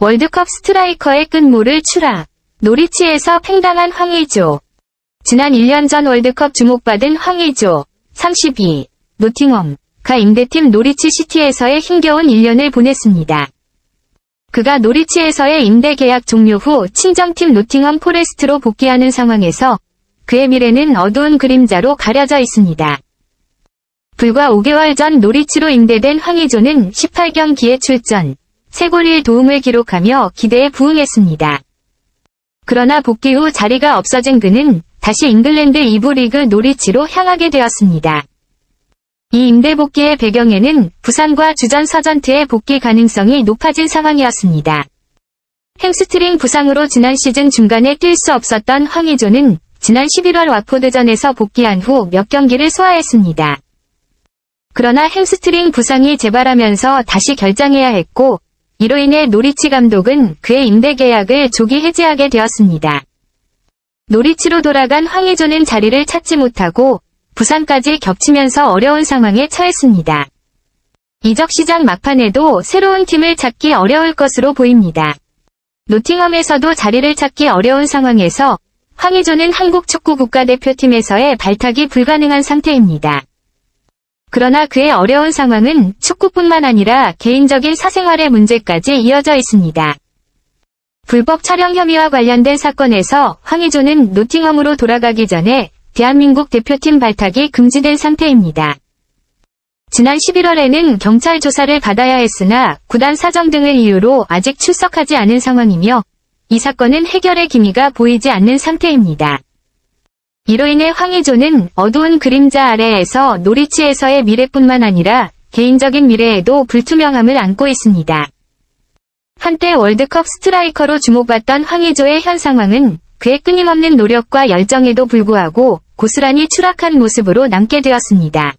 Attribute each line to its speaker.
Speaker 1: 월드컵 스트라이커의 끝모를 추락. 노리치에서 팽당한 황의조. 지난 1년 전 월드컵 주목받은 황의조. 32. 노팅엄 가 임대팀 노리치 시티에서의 힘겨운 1년을 보냈습니다. 그가 노리치에서의 임대 계약 종료 후 친정팀 노팅엄 포레스트로 복귀하는 상황에서 그의 미래는 어두운 그림자로 가려져 있습니다. 불과 5개월 전 노리치로 임대된 황의조는 18경기에 출전, 3골 1도움을 기록하며 기대에 부응했습니다. 그러나 복귀 후 자리가 없어진 그는 다시 잉글랜드 2부 리그 노리치로 향하게 되었습니다. 이 임대 복귀의 배경에는 부상과 주전 서전트의 복귀 가능성이 높아진 상황이었습니다. 햄스트링 부상으로 지난 시즌 중간에 뛸 수 없었던 황의조는 지난 11월 와포드전에서 복귀한 후 몇 경기를 소화했습니다. 그러나 햄스트링 부상이 재발하면서 다시 결장해야 했고 이로 인해 노리치 감독은 그의 임대 계약을 조기 해지하게 되었습니다. 노리치로 돌아간 황의조는 자리를 찾지 못하고 부상까지 겹치면서 어려운 상황에 처했습니다. 이적 시장 막판에도 새로운 팀을 찾기 어려울 것으로 보입니다. 노팅엄에서도 자리를 찾기 어려운 상황에서 황의조는 한국 축구 국가대표팀에서의 발탁이 불가능한 상태입니다. 그러나 그의 어려운 상황은 축구뿐만 아니라 개인적인 사생활의 문제까지 이어져 있습니다. 불법 촬영 혐의와 관련된 사건에서 황의조는 노팅엄으로 돌아가기 전에 대한민국 대표팀 발탁이 금지된 상태입니다. 지난 11월에는 경찰 조사를 받아야 했으나 구단 사정 등을 이유로 아직 출석하지 않은 상황이며 이 사건은 해결의 기미가 보이지 않는 상태입니다. 이로 인해 황의조는 어두운 그림자 아래에서 노리치에서의 미래뿐만 아니라 개인적인 미래에도 불투명함을 안고 있습니다. 한때 월드컵 스트라이커로 주목받던 황의조의 현 상황은 그의 끊임없는 노력과 열정에도 불구하고 고스란히 추락한 모습으로 남게 되었습니다.